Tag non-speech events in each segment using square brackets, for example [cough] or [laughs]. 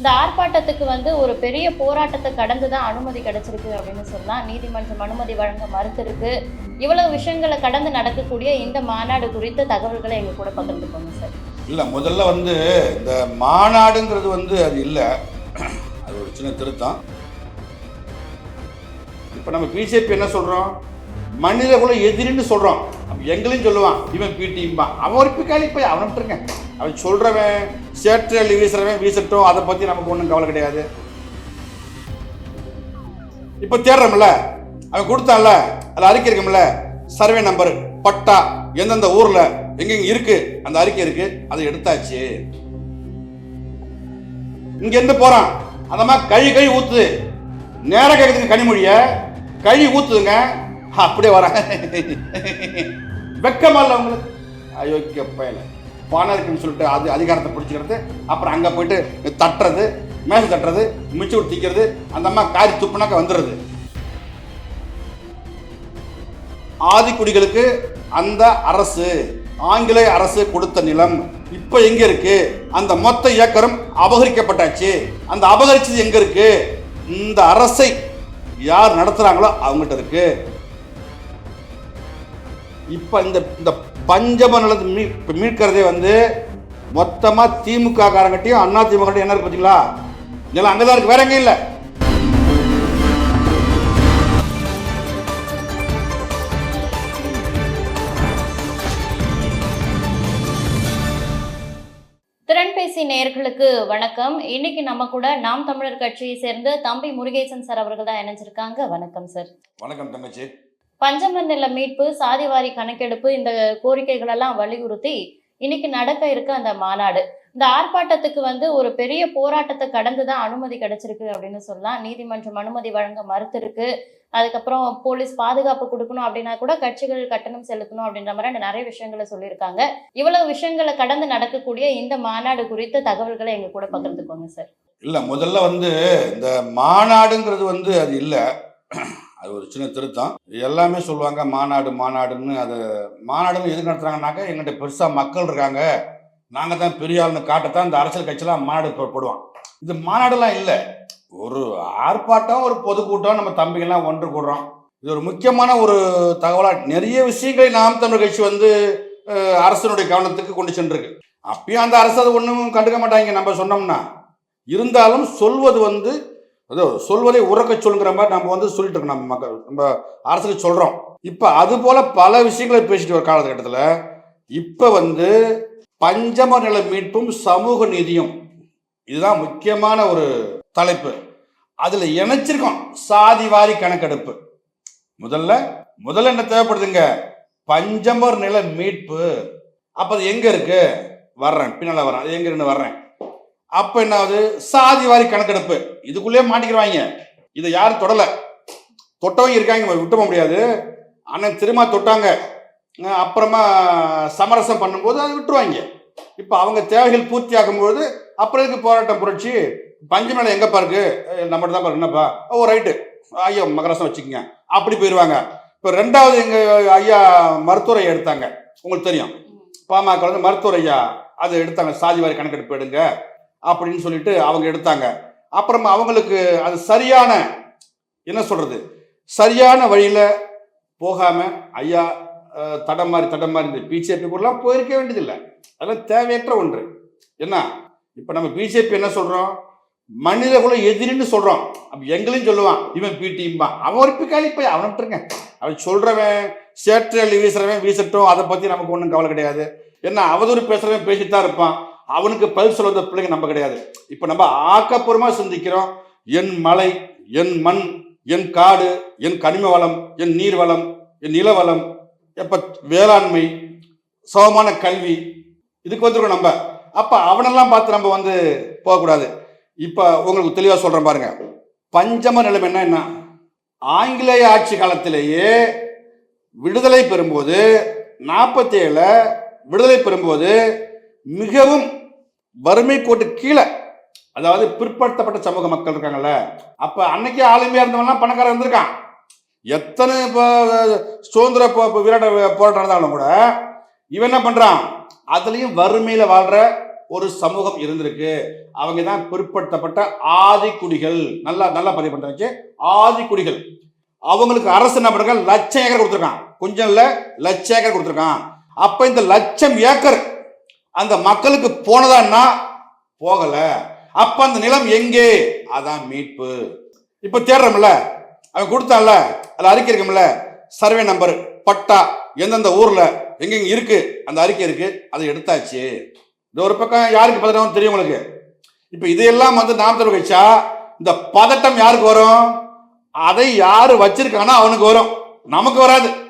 இந்த ஆர்ப்பாட்டத்துக்கு வந்து ஒரு பெரிய போராட்டத்தை கடந்து தான் அனுமதி கிடைச்சிருக்கு அப்படின்னு சொல்லலாம் நீதிமன்றம் அனுமதி வழங்க மறுத்திருக்கு. இவ்வளவு விஷயங்களை கடந்து நடக்கக்கூடிய இந்த மாநாடு குறித்த தகவல்களை எங்க கூட பகிர்ந்துக்கோங்க சார். இல்லை முதல்ல வந்து இந்த மாநாடுங்கிறது வந்து அது இல்லை. அது ஒரு சின்ன திருத்தம். இப்போ நம்ம பிஜேபி என்ன சொல்கிறோம் மனித குல எதிரின்னு சொல்கிறோம் எங்களையும் சொல்லுவான் இவன் பிடிம்பான் அவன் ஒரு பிக்காளி போய் அவனை விட்டுருங்க. அவன் சொல்கிறவன் சேற்றலி வீசுறவன் வீசட்டும். அதை பற்றி நமக்கு ஒன்றும் கவலை கிடையாது. இப்போ தேடுறோம்ல அவன் கொடுத்தான்ல அதில் அறிக்கை இருக்கும்ல சர்வே நம்பர் பட்டா எந்தெந்த ஊரில் எங்கெங்க இருக்கு அந்த அறிக்கை இருக்கு அதை எடுத்தாச்சு. இங்க இருந்து போறான். அந்த மாதிரி கழி கழி ஊத்துது. நேரம் கேட்குதுங்க கனிமொழிய. கழி ஊத்துதுங்க. அப்படியே வரேன். வெக்கமா இல்லை அவங்களுக்கு அயோக்கிய பயல. பணம் இருக்குன்னு சொல்லிட்டு அது அதிகாரத்தை பிடிச்சிக்கிறது. அப்புறம் அங்கே போயிட்டு தட்டுறது மேலே தட்டுறது மிச்சு விட்டு திக்கிறது அந்த அம்மா காரி துப்புனாக்க வந்துடுறது. ஆதிக்குடிகளுக்கு அந்த அரசு ஆங்கிலேய அரசு கொடுத்த நிலம் இப்ப எங்க இருக்கு? அந்த மொத்த ஏக்கரும் அபகரிக்கப்பட்டாச்சு. அந்த அபகரிச்சது எங்க இருக்கு? இந்த அரசை யார் நடத்துறாங்களோ அவங்ககிட்ட இருக்கு. இப்ப இந்த இந்த பஞ்சம நிலத்தை மீ இப்ப மீட்கிறதே வந்து மொத்தமா திமுக காரங்கட்டையும் அண்ணா திமுக என்ன இருக்கு பார்த்தீங்களா நிலம் அங்கதான் இருக்கு வேற எங்கேயும் இல்லை. திறன்பேசி நேயர்களுக்கு வணக்கம். இன்னைக்கு நம்ம கூட நாம் தமிழர் கட்சியை சேர்ந்த தம்பி முருகேசன் சார் அவர்கள் தான் இணைஞ்சிருக்காங்க. வணக்கம் சார். வணக்கம் தங்கச்சி. பஞ்சம நில மீட்பு சாதிவாரி கணக்கெடுப்பு இந்த கோரிக்கைகள் எல்லாம் வலியுறுத்தி இன்னைக்கு நடக்க இருக்க அந்த மாநாடு. இந்த ஆர்ப்பாட்டத்துக்கு வந்து ஒரு பெரிய போராட்டத்தை கடந்துதான் அனுமதி கிடைச்சிருக்கு அப்படின்னு சொல்லலாம். நீதிமன்றம் அனுமதி வழங்க மறுத்திருக்கு. அதுக்கப்புறம் போலீஸ் பாதுகாப்பு கொடுக்கணும் அப்படின்னா கூட கட்சிகள் கட்டணம் செலுத்தணும் அப்படின்ற மாதிரி நிறைய விஷயங்களை சொல்லியிருக்காங்க. இவ்வளவு விஷயங்களை கடந்து நடக்கக்கூடிய இந்த மாநாடு குறித்த தகவல்களை எங்க கூட பகிர்ந்துக்கோங்க சார். இல்ல முதல்ல வந்து இந்த மாநாடுங்கிறது வந்து அது இல்லை. அது ஒரு சின்ன திருத்தம். எல்லாமே சொல்லுவாங்க மாநாடு மாநாடுன்னு. அது மாநாடுன்னு எதுக்கு நடத்துறாங்கனாக்கா எங்கிட்ட பெருசாக மக்கள் இருக்காங்க. நாங்கள் தான் பெரிய ஆளுன்னு காட்டத்தான் இந்த அரசியல் கட்சியெலாம் மாநாடு போடுவான் இது மாநாடுலாம் இல்லை. ஒரு ஆர்ப்பாட்டம் ஒரு பொதுக்கூட்டம் நம்ம தம்பிகள்லாம் ஒன்று கூடுறோம். இது ஒரு முக்கியமான ஒரு தகவலாக நிறைய விஷயங்களை நாம் தமிழ் கட்சி வந்து அரசனுடைய கவனத்துக்கு கொண்டு சென்றிருக்கு. அப்பயும் அந்த அரசு அது ஒன்றும் கண்டுக்க மாட்டாங்க. நம்ம சொன்னோம்னா. இருந்தாலும் சொல்வது வந்து அதோ சொல்வதை உறக்க சொல்லுங்கிற மாதிரி நம்ம வந்து சொல்லிட்டு இருக்கோம் நம்ம மக்கள். நம்ம அரசுக்கு சொல்கிறோம் இப்போ அது போல பல விஷயங்களை பேசிட்டு வர காலகட்டத்தில் இப்போ வந்து பஞ்சம நில மீட்பும் சமூக நீதியும் இதுதான் முக்கியமான ஒரு தலைப்பு. அதில் இணைச்சிருக்கோம் சாதிவாரி கணக்கெடுப்பு. முதல்ல முதல்ல என்ன தேவைப்படுதுங்க? பஞ்சமர் நில மீட்பு. அப்போ அது எங்கே இருக்கு? வர்றேன் பின்னால் வர்றேன். அது எங்கேருந்து வர்றேன்? அப்ப என்ன ஆகுது சாதி வாரி கணக்கெடுப்பு. இதுக்குள்ளேயே மாட்டிக்கிறாங்க இதை யாரும் தொடல. தொட்டவங்க இருக்காங்க நம்ம விட்டு போக முடியாது. அண்ணன் திரும்ப தொட்டாங்க. அப்புறமா சமரசம் பண்ணும்போது அதை விட்டுருவாங்க. இப்போ அவங்க தேவைகள் பூர்த்தி ஆகும்போது அப்புறம் இதுக்கு போராட்டம் புரட்சி? பஞ்சு மேலே எங்கப்பா இருக்கு நம்மகிட்ட தான் என்னப்பா? ஓ ரைட்டு ஐயா மகரசம் வச்சுக்கோங்க. அப்படி போயிடுவாங்க இப்போ ரெண்டாவது எங்கள் ஐயா மருத்துவரை எடுத்தாங்க. உங்களுக்கு தெரியும். பாமக வந்து மருத்துவர் ஐயா அதை எடுத்தாங்க. சாதிவாரி கணக்கெடுப்பு எடுங்க. அப்படின்னு சொல்லிட்டு அவங்க எடுத்தாங்க. அப்புறமா அவங்களுக்கு அது சரியான என்ன சொல்றது? சரியான வழியில போகாம ஐயா தடம் மாறி தடம் மாறி இந்த பிஜேபி கூடலாம் போயிருக்க வேண்டியதில்லை. அதெல்லாம் தேவையற்ற ஒன்று. என்ன இப்போ நம்ம பிஜேபி என்ன சொல்கிறோம் மனித குல எதிரின்னு சொல்கிறோம் அப்போ எங்களையும் சொல்லுவான் இவன் பிடிம்பா அவன் ஒரு பிக்காளி போய் அவனை விட்டுருங்க. அவன் சொல்கிறவன் சேற்றல் வீசுறவன் வீசட்டும். அதை பற்றி நமக்கு ஒன்றும் கவலை கிடையாது. என்ன அவதூறு பேசுகிறவன் பேசிட்டு தான் இருப்பான். அவனுக்கு பதில் சொல்ல வந்த பிள்ளைங்க நம்ம கிடையாது. இப்போ நம்ம ஆக்கப்பூர்வமாக சிந்திக்கிறோம். என் மலை என் மண் என் காடு என் கனிம வளம் என் நீர் வளம் என் நிலவளம் எப்போ வேளாண்மை சமமான கல்வி இதுக்கு வந்துருக்கோம் நம்ம. அப்போ அவனெல்லாம் பார்த்து நம்ம வந்து போகக்கூடாது. இப்போ உங்களுக்கு தெளிவாக சொல்கிறேன் பாருங்க. பஞ்சம நிலம் என்ன? என்ன ஆங்கிலேய ஆட்சி காலத்திலேயே விடுதலை பெறும்போது நாற்பத்தி விடுதலை பெறும்போது மிகவும் வறுமை கோட்டு கீழே அதாவது பிற்படுத்தப்பட்ட சமூக மக்கள் இருக்காங்கல்ல அப்ப அன்னைக்கே ஆளுமையா இருந்தவன்லாம் பணக்காரன் இருந்திருக்கான். எத்தனை இப்போ சுதந்திர போ- போராட்டம் நடந்தாலும் கூட இவன் என்ன பண்றான்? அதுலயும் வறுமையில வாழ்ற ஒரு சமூகம் இருந்திருக்கு. அவங்க தான் பிற்படுத்தப்பட்ட ஆதிக்குடிகள் நல்லா நல்லா பதிவு பண்ணுறாச்சு ஆதிக்குடிகள் அவங்களுக்கு அரசு என்ன பண்ணுறாங்க லட்சம் ஏக்கர் கொடுத்துருக்கான். கொஞ்சம் இல்லை லட்சம் ஏக்கர் கொடுத்துருக்கான். அப்ப இந்த லட்சம் ஏக்கர் அந்த மக்களுக்கு போனதான்னா போகல. அப்ப அந்த நிலம் எங்கே? அதான் மீட்பு. இப்ப தேடுறோம்ல அவன் கொடுத்தான்ல அதுல அறிக்கை இருக்கும்ல சர்வே நம்பர் பட்டா எந்தெந்த ஊர்ல எங்கெங்க இருக்கு அந்த அறிக்கை இருக்கு அதை எடுத்தாச்சு. இது ஒரு பக்கம் யாருக்கு பதட்டம் தெரியும் உங்களுக்கு? இப்ப இதையெல்லாம் வந்து நாம் தர வச்சா இந்த பதட்டம் யாருக்கு வரும்? அதை யாரு வச்சிருக்கானோ அவனுக்கு வரும். நமக்கு வராது.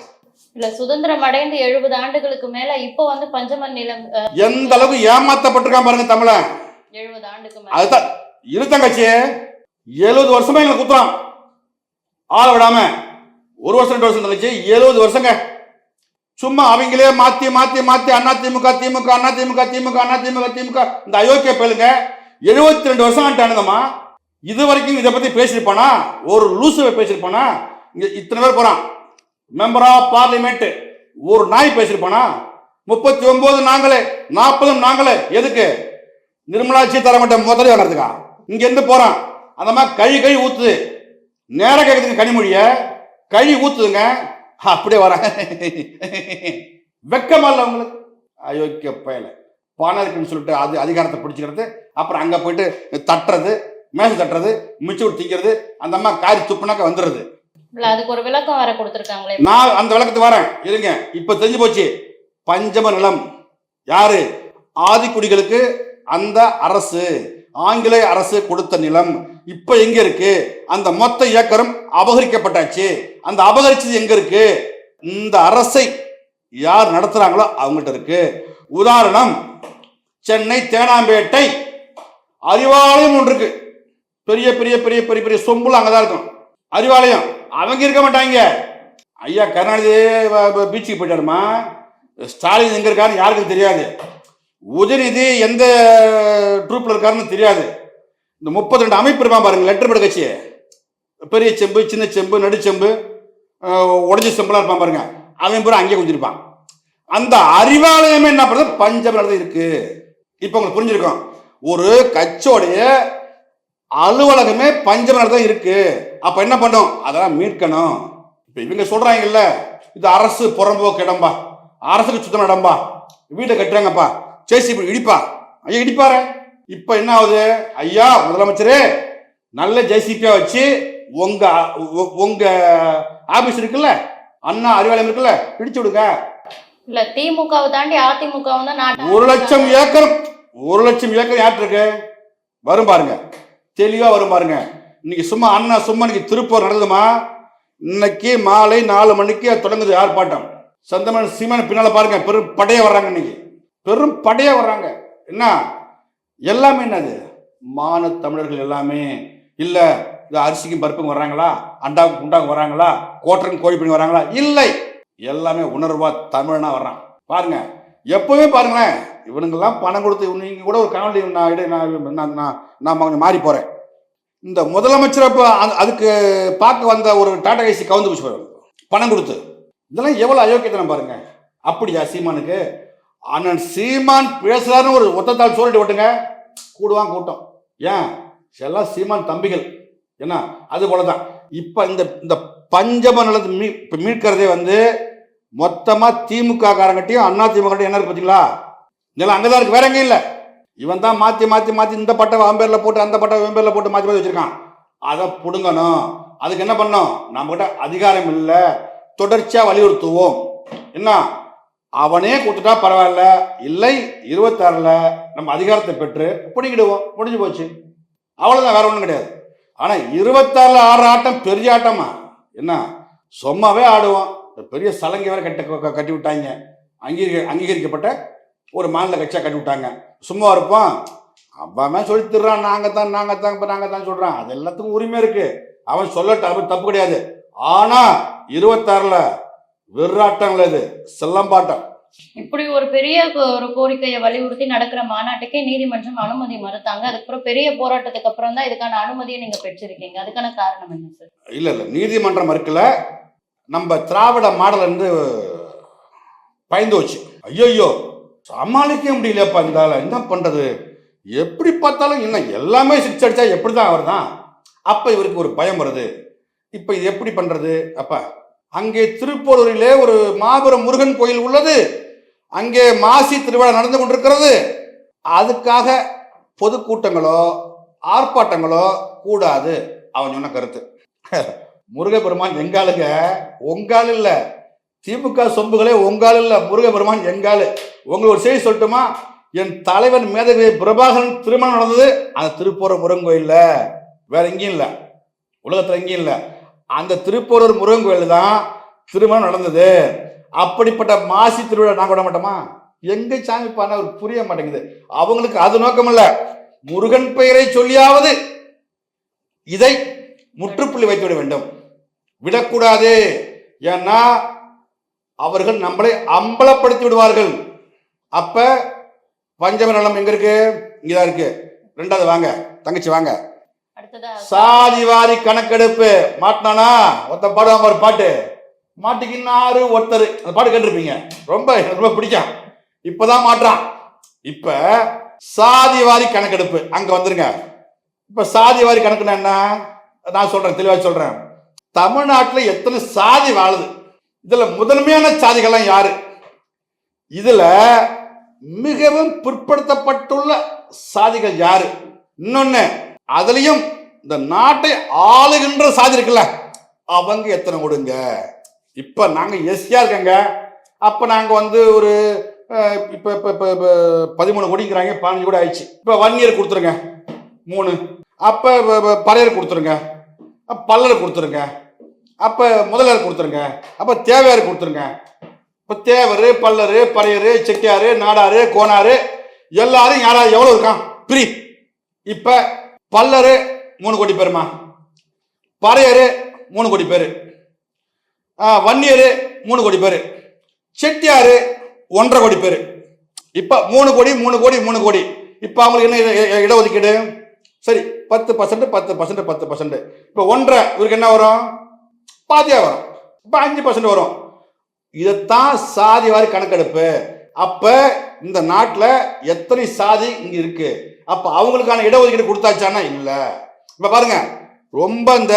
இல்ல சுதந்திரம் அடைந்து எழுபது ஆண்டுகளுக்கு மேல இப்போ வந்து பஞ்சமன் நிலம் எந்த அளவுக்கு ஏமாத்தப்பட்டிருக்கான் பாருங்க தமிழன் எழுபது ஆண்டுக்கு மேல. அதுதான். இருத்தங்கச்சி எழுபது வருஷமா எங்களை குத்துறான். ஆள விடாம. ஒரு வருஷம் ரெண்டு வருஷம் தங்கச்சி எழுபது வருஷங்க. சும்மா அவங்களே மாத்தி மாத்தி மாத்தி அண்ணா திமுக திமுக அண்ணா திமுக திமுக அண்ணா திமுக திமுக. இந்த அயோக்கிய பேலுங்க எழுபத்தி ரெண்டு வருஷம் ஆண்டானுங்கம்மா இது வரைக்கும் இதை பத்தி பேசியிருப்பானா? ஒரு லூசுவை பேசியிருப்பானா? இங்க இத்தனை பேர் போறான். மெம்பர் ஆஃப் பார்லிமெண்ட் ஒரு நாய் பேசியிருப்பானா? முப்பத்தி ஒன்பது நாங்களே நாற்பதும் நாங்களே எதுக்கு? நிர்மலா சீதாராமன் முதலே வாங்குறதுக்கா? இங்க இருந்து போறான். அந்த மாதிரி கழி கழி ஊத்துது. நேராக கேக்குதுங்க கனிமொழிய. கழி ஊத்துதுங்க. அப்படியே வர. வெக்கமா இல்ல உங்களுக்கு? அயோக்கிய பயல. பணம் இருக்குன்னு சொல்லிட்டு அது அதிகாரத்தை பிடிச்சிக்கிறது. அப்புறம் அங்கே போயிட்டு தட்டுறது மேசை தட்டுறது மிச்சம் திங்கிறது. அந்த அம்மா காரி துப்புனாக்க வந்துடுறது. அதுக்கு ஒரு விளக்கம் வேற கொடுத்துருக்காங்களே. நான் அந்த விளக்கத்துக்கு வரேன். இருங்க. இப்ப தெரிஞ்சு போச்சு. பஞ்சம நிலம். யாரு? ஆதிக்குடிகளுக்கு அந்த அரசு ஆங்கிலேய அரசு கொடுத்த நிலம். இப்ப எங்க இருக்கு? அந்த மொத்த ஏக்கரும் அபகரிக்கப்பட்டாச்சு. அந்த அபகரிச்சது எங்க இருக்கு? இந்த அரசை யார் நடத்துறாங்களோ அவங்கள்ட்ட இருக்கு. உதாரணம் சென்னை தேனாம்பேட்டை அறிவாலயம் ஒன்று இருக்கு. பெரிய பெரிய பெரிய பெரிய பெரிய சொம்புல அங்கதான் இருக்கும். அறிவாலயம். அவங்க இருக்க மாட்டாங்க. ஐயா கருணாநிதி பீச்சுக்கு போயிட்டாருமா? ஸ்டாலின் எங்க இருக்காருன்னு யாருக்கும் தெரியாது. உதயநிதி எந்த ட்ரூப்ல இருக்காருன்னு தெரியாது. இந்த முப்பத்தி ரெண்டு அமைப்பு இருப்பான் பாருங்க லெட்டர் பேட் கட்சி. பெரிய செம்பு சின்ன செம்பு நடுச்செம்பு உடஞ்ச செம்புலாம் இருப்பான் பாருங்க. அவன் பூரா அங்கேயே குஞ்சிருப்பான் அந்த அறிவாலயமே என்ன பண்ணுறது நடந்து இருக்கு. இப்போ உங்களுக்கு புரிஞ்சிருக்கோம். ஒரு கட்சியோடைய அலுவலகமே பஞ்சமலர் தான் இருக்கு. அப்ப என்ன பண்ணும்? அதெல்லாம் மீட்கணும். இப்ப இவங்க சொல்றாங்கல்ல இது அரசு புறம்போக்கு இடம்பா. அரசுக்கு சுத்தம் இடம்பா. வீட்டை கட்டுறாங்கப்பா. சேசி இப்படி இடிப்பா. ஐயா இடிப்பாரு. இப்ப என்ன ஆகுது? ஐயா முதலமைச்சரே நல்ல ஜேசிபியா வச்சு உங்க உங்க ஆபீஸ் இருக்குல்ல அண்ணா அறிவாலயம் இருக்குல்ல இடிச்சு விடுங்க. இல்ல திமுகவை தாண்டி அதிமுகவும் தான் ஒரு லட்சம் ஏக்கர் ஒரு லட்சம் ஏக்கர் யார்கிட்ட இருக்கு? வரும் பாருங்க. தெளிவாக வரும் பாருங்க. இன்னைக்கு சும்மா அண்ணா சும்மா இன்னைக்கு திருப்பூர் நடந்துமா இன்னைக்கு மாலை நாலு மணிக்கு தொடங்குது ஆர்ப்பாட்டம். சந்தமன் சீமான் பின்னால் பாருங்க பெரும் படையை வர்றாங்க இன்னைக்கு. பெரும் படையை வர்றாங்க. என்ன? எல்லாமே என்னது? மான தமிழர்கள் எல்லாமே. இல்லை இது அரிசிக்கும் பருப்புக்கும் வர்றாங்களா? அண்டாவுக்கு குண்டாவுக்கு வர்றாங்களா? கோட்டருக்கும் கோழி பண்ணி வர்றாங்களா? இல்லை. எல்லாமே உணர்வா தமிழனா வர்றான். பாருங்க. எப்பவுமே பாருங்களேன் இவனுங்கெல்லாம் பணம் கொடுத்து இவனுங்க கூட ஒரு காமெடி நான் இட நான் நான் நான் கொஞ்சம் மாறி போகிறேன் இந்த முதலமைச்சர் இப்போ அது- அதுக்கு பார்க்க வந்த ஒரு டாடா ஏசி கவுந்து போச்சு பாருங்க. பணம் கொடுத்து. இதெல்லாம் எவ்வளோ அயோக்கியத்தனம் பாருங்க. அப்படியா சீமானுக்கு? அண்ணன் சீமான் பேசுறாருன்னு ஒரு ஒத்தத்தால் சொல்லிட்டு விட்டுங்க கூடுவான் கூட்டம். ஏன்? எல்லாம் சீமான் தம்பிகள். என்ன அது போல தான் இப்போ இந்த இந்த பஞ்சம நிலத்தை மீ இப்போ மீட்கிறதே வந்து மொத்தமாக திமுக காரங்கட்டையும் அண்ணா திமுக என்ன இருக்கு இதெல்லாம் அங்கே தான் இருக்கு வேற எங்கேயும் இல்லை. இவன் தான் மாற்றி மாற்றி மாற்றி இந்த பட்டை அம்பேரில் போட்டு அந்த பட்டை வெம்பேரில் போட்டு மாற்றி மாற்றி வச்சிருக்கான். அதை பிடுங்கணும். அதுக்கு என்ன பண்ணோம் நம்மகிட்ட அதிகாரம் இல்லை. தொடர்ச்சியாக வலியுறுத்துவோம். என்ன? அவனே கொடுத்துட்டா பரவாயில்ல. இல்லை இருபத்தாறில் நம்ம அதிகாரத்தை பெற்று பிடிக்கிடுவோம் முடிஞ்சு போச்சு. அவ்வளோதான் வேற ஒன்றும் கிடையாது. ஆனால் இருபத்தாறில் ஆடுற ஆட்டம் பெரிய ஆட்டமா? என்ன? சும்மாவே ஆடுவோம். பெரிய சலங்கை வேற கட்ட கட்டி விட்டாங்க. அங்கீகரி அங்கீகரிக்கப்பட்ட ஒரு மாநில கட்சியா கட்டி விட்டாங்க. சும்மா இருப்போம். அப்பாமே சொல்லி தர்றான். நாங்க தான் நாங்க தான் இப்ப நாங்க தான் சொல்றான். அது எல்லாத்துக்கும் உரிமை இருக்கு. அவன் சொல்லட்டும் அவன் தப்பு கிடையாது. ஆனா இருபத்தாறுல வெறாட்டம்ல இது. செல்லம்பாட்டம். இப்படி ஒரு பெரிய ஒரு கோரிக்கையை வலியுறுத்தி நடக்கிற மாநாட்டுக்கே நீதிமன்றம் அனுமதி மறுத்தாங்க. அதுக்கப்புறம் பெரிய போராட்டத்துக்கு அப்புறம் தான் இதுக்கான அனுமதியை நீங்க பெற்றிருக்கீங்க. அதுக்கான காரணம் என்ன சார் இல்ல இல்ல. நீதிமன்றம் இருக்குல்ல நம்ம திராவிட மாடல் இருந்து பயந்து வச்சு ஐயோ சமாளிக்க முடியலப்பா இந்த ஆளை. என்ன பண்றது? எப்படி பார்த்தாலும் என்ன எல்லாமே சிக்ஸ் அடிச்சா எப்படி தான் அவர் தான் அப்ப இவருக்கு ஒரு பயம் வருது. இப்ப இது எப்படி பண்றது? அப்பா அங்கே திருப்போரூரிலே ஒரு மாபெரும் முருகன் கோயில் உள்ளது. அங்கே மாசி திருவிழா நடந்து கொண்டிருக்கிறது. அதுக்காக பொதுக்கூட்டங்களோ ஆர்ப்பாட்டங்களோ கூடாது. அவன் சொன்ன கருத்து. [laughs] முருகப்பெருமான் எங்காளுங்க? உங்கால் இல்லை. திமுக சொம்புகளே உங்கால இல்லை முருகபெருமான் எங்காலு. உங்களை ஒரு செய்தி சொல்லட்டுமா? என் தலைவன் மேதகவி பிரபாகரன் திருமணம் நடந்தது. அந்த திருப்பூர் முருகன் கோயில்ல வேற எங்கேயும் இல்லை. உலகத்தில் எங்கேயும் இல்லை. அந்த திருப்பூரூர் முருகன் கோயில் தான் திருமணம் நடந்தது. அப்படிப்பட்ட மாசி திருவிழா நான் விட மாட்டோமா? எங்க சாமி பாருங்க அவருக்கு புரிய மாட்டேங்குது. அவங்களுக்கு அது நோக்கம் இல்ல. முருகன் பெயரை சொல்லியாவது இதை முற்றுப்புள்ளி வைத்து விட வேண்டும். விடக்கூடாது. ஏன்னா அவர்கள் நம்மளை அம்பலப்படுத்தி விடுவார்கள். அப்ப பஞ்சம நலம் எங்க இருக்கு? இங்கதான் இருக்கு. ரெண்டாவது வாங்க தங்கச்சி வாங்க. அடுத்ததா சாதிவாரி கணக்கெடுப்பு. மாட்டினானா? ஒருத்தன் பாடுவான் ஒரு பாட்டு. மாட்டிக்கினாரு ஒருத்தர். அந்த பாட்டு கேட்டிருப்பீங்க. ரொம்ப ரொம்ப பிடிக்கும். இப்பதான் மாற்றான் இப்ப சாதிவாரி கணக்கெடுப்பு. அங்க வந்துருங்க. இப்ப சாதிவாரி கணக்குன்னா என்ன? நான் சொல்றேன் தெளிவா சொல்றேன். தமிழ்நாட்டுல எத்தனை சாதி வாழுது? இதுல முதன்மையான சாதிகள்லாம் யாரு? இதுல மிகவும் பிற்படுத்தப்பட்டுள்ள சாதிகள் யாரு? இன்னொன்னு அதுலயும் இந்த நாட்டை ஆளுகின்ற சாதி இருக்குல்ல அவங்க எத்தனை கொடுங்க இப்ப நாங்க எஸ்சியா இருக்கங்க. அப்ப நாங்க வந்து ஒரு இப்போ இப்ப இப்ப இப்ப பதிமூணு கோடிங்கிறாங்க பதினஞ்சு கூட ஆயிடுச்சு. இப்ப வன்னியர் கொடுத்துருங்க. மூணு. அப்ப பறையர் கொடுத்துருங்க. பல்லர் கொடுத்துருங்க. அப்போ முதலர் கொடுத்துருங்க. அப்போ தேவையார் கொடுத்துருங்க. இப்போ தேவர் பல்லர் பறையர் செட்டியார் நாடார் கோனாரு எல்லாரும் யாராவது எவ்வளோ இருக்கான்? பிரி. இப்போ பல்லரு மூணு கோடி பேருமா? பறையர் மூணு கோடி பேர். வன்னியரு மூணு கோடி பேர். செட்டியாரு ஒன்றரை கோடி பேர். இப்போ மூணு கோடி மூணு கோடி மூணு கோடி. இப்போ அவங்களுக்கு என்ன இட- இட- இடஒதுக்கீடு? சரி பத்து பர்சன்ட் பத்து பர்சன்ட் பத்து பர்சன்ட் இப்போ ஒன்றரை இவருக்கு என்ன வரும்? பாதியா வரும். இப்போ அஞ்சு பர்சன்ட் வரும். இதைத்தான் சாதி வாரி கணக்கெடுப்பு. அப்ப இந்த நாட்டில் எத்தனை சாதி இங்க இருக்கு? அப்ப அவங்களுக்கான இடஒதுக்கீடு கொடுத்தாச்சானா இல்ல. இப்ப பாருங்க ரொம்ப இந்த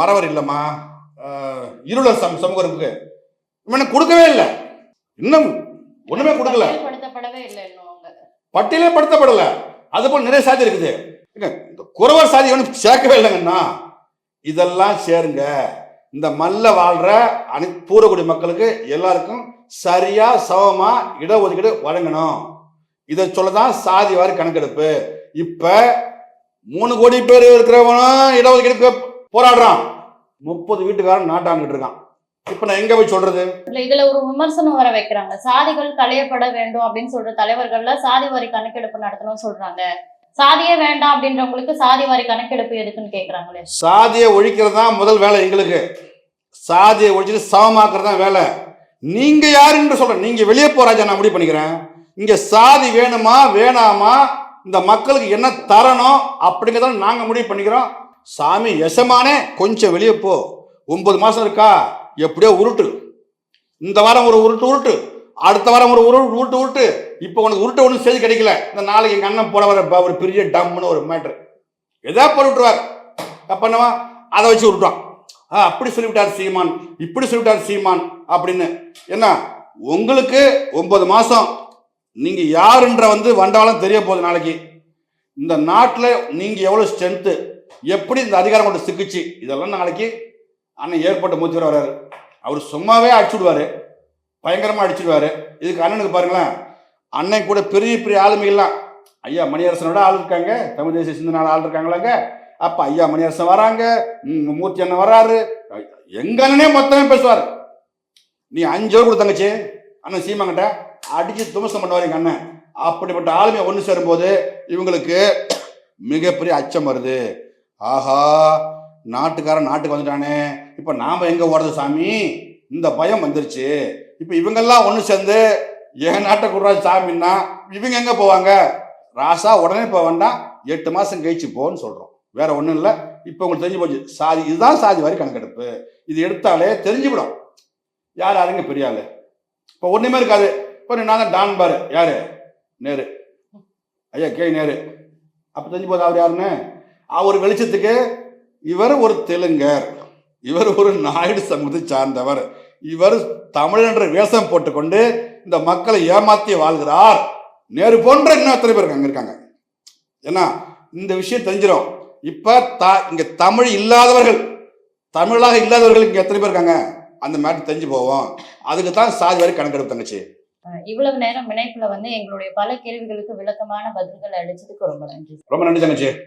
மறவர் இல்லம்மா இருளர் சம் சமூகருக்கு. இவனுக்கு கொடுக்கவே இல்லை. இன்னும் ஒண்ணுமே கொடுக்கல. பட்டியலே படுத்தப்படல அது போல நிறைய சாதி இருக்குது. இந்த குறவர் சாதி ஒன்றும் சேர்க்கவே இல்லைங்கண்ணா. இதெல்லாம் சேருங்க. இந்த மல்ல வாழ்ற அனை பூரக்குடி மக்களுக்கு எல்லாருக்கும் சரியா சமமா இடஒதுக்கீடு வழங்கணும். இதை சொல்லதான் சாதி வாரி கணக்கெடுப்பு. இப்ப மூணு கோடி பேர் இருக்கிறவனும் இடஒதுக்கீடு போராடுறான். முப்பது வீட்டுக்காரன் நாட்டாண்டுட்டு இருக்கான். இப்ப நான் எங்க போய் சொல்றது? இதுல ஒரு விமர்சனம் வர வைக்கிறாங்க. சாதிகள் களையப்பட வேண்டும் அப்படின்னு சொல்ற தலைவர்கள்ல சாதி வாரி கணக்கெடுப்பு நடத்தணும்னு சொல்றாங்க. சாதியே வேண்டாம் அப்படின்றவங்களுக்கு சாதி வாரி கணக்கெடுப்பு எதுக்குன்னு கேட்குறாங்களே சாதியை ஒழிக்கிறது தான் முதல் வேலை எங்களுக்கு. சாதியை ஒழிச்சிட்டு சமமாக்குறது தான் வேலை. நீங்க யாருன்னு சொல்றேன். நீங்க வெளியே போறாஜா நான் முடிவு பண்ணிக்கிறேன். இங்க சாதி வேணுமா வேணாமா இந்த மக்களுக்கு என்ன தரணும் அப்படிங்கிறத நாங்க முடிவு பண்ணிக்கிறோம். சாமி எசமானே கொஞ்சம் வெளியே போ. ஒன்பது மாசம் இருக்கா? எப்படியோ உருட்டு. இந்த வாரம் ஒரு உருட்டு உருட்டு. அடுத்த வாரம் ஒரு உரு உருட்டு உருட்டு. இப்போ உனக்கு உருட்டு ஒன்றும் செய்தி கிடைக்கல. இந்த நாளைக்கு எங்கள் அண்ணன் போட வர ஒரு பெரிய டம்னு ஒரு மேட்ரு எதா போட்டு விட்டுருவார். அப்ப அதை வச்சு விட்டுவான் ஆ அப்படி சொல்லிவிட்டார் சீமான். இப்படி சொல்லிவிட்டார் சீமான் அப்படின்னு. என்ன? உங்களுக்கு ஒன்பது மாதம் நீங்கள் யாருன்ற வந்து வண்டாலும் தெரிய போகுது நாளைக்கு. இந்த நாட்டில் நீங்கள் எவ்வளோ ஸ்ட்ரென்த்து எப்படி இந்த அதிகாரம் கொண்டு சிக்கிச்சு? இதெல்லாம் நாளைக்கு அண்ணன் ஏற்பட்ட மூச்சு வர்றாரு. அவர் சும்மாவே அடிச்சுடுவார் பயங்கரமாக அடிச்சிருவார். இதுக்கு அண்ணனுக்கு பாருங்களேன். அண்ணன் கூட பெரிய பெரிய ஆளுமைகள்லாம். ஐயா மணியரசனோட ஆள் இருக்காங்க. தமிழ் தேசிய சிந்தனால ஆள் இருக்காங்களாங்க. அப்போ ஐயா மணியரசன் வராங்க. ம், மூர்த்தி அண்ணன் வராரு. எங்க அண்ணனே மொத்தமே பேசுவார். நீ அஞ்சு ரூபா கொடு தங்கச்சி. அண்ணன் சீமாங்கிட்ட அடிச்சு துமசம் பண்ணுவார் எங்கள் அண்ணன். அப்படிப்பட்ட ஆளுமையை ஒன்று சேரும்போது இவங்களுக்கு மிகப்பெரிய அச்சம் வருது. ஆஹா நாட்டுக்காரன் நாட்டுக்கு வந்துட்டானே. இப்போ நாம் எங்கே ஓடுறது சாமி? இந்த பயம் வந்துருச்சு. இப்போ இவங்கெல்லாம் ஒன்று சேர்ந்து என் நாட்டை கொடுறாரு சாமின்னா இவங்க எங்கே போவாங்க? ராசா உடனே போக வேண்டாம் எட்டு மாதம் கழிச்சு போன்னு சொல்கிறோம் வேற ஒன்றும் இல்லை. இப்போ உங்களுக்கு தெரிஞ்சு போச்சு. சாதி இதுதான் சாதி வாரி கணக்கெடுப்பு. இது எடுத்தாலே தெரிஞ்சுவிடும். யார் யாருங்க பெரிய ஆளு? இப்போ ஒன்றுமே இருக்காது. இப்போ நான் தான் டான் பாரு. யாரு? நேரு. ஐயா கே நேரு. அப்போ தெரிஞ்சு போகுது அவர் யாருன்னு? அவர் வெளிச்சத்துக்கு இவர் ஒரு தெலுங்கர். இவர் ஒரு நாயுடு சமூகத்தை சார்ந்தவர். இவர் தமிழ் என்ற வேஷம் போட்டுக்கொண்டு இந்த மக்களை ஏமாத்தி வாழ்கிறார். நேரு போன்ற இன்னும் எத்தனை பேர் அங்கே இருக்காங்க? ஏன்னா இந்த விஷயம் தெரிஞ்சிடும் இப்போ த இங்கே தமிழ் இல்லாதவர்கள் தமிழாக இல்லாதவர்கள் இங்கே எத்தனை பேர் இருக்காங்க? அந்த மேட்டர் தெரிஞ்சு போவோம் அதுக்கு தான் சாதி வரை கணக்கெடுப்பு தங்கச்சி. இவ்வளவு நேரம் இணைப்புல வந்து எங்களுடைய பல கேள்விகளுக்கு விளக்கமான பதில்கள் அளிச்சதுக்கு ரொம்ப நன்றி. ரொம்ப நன்றி தங்கச்சி.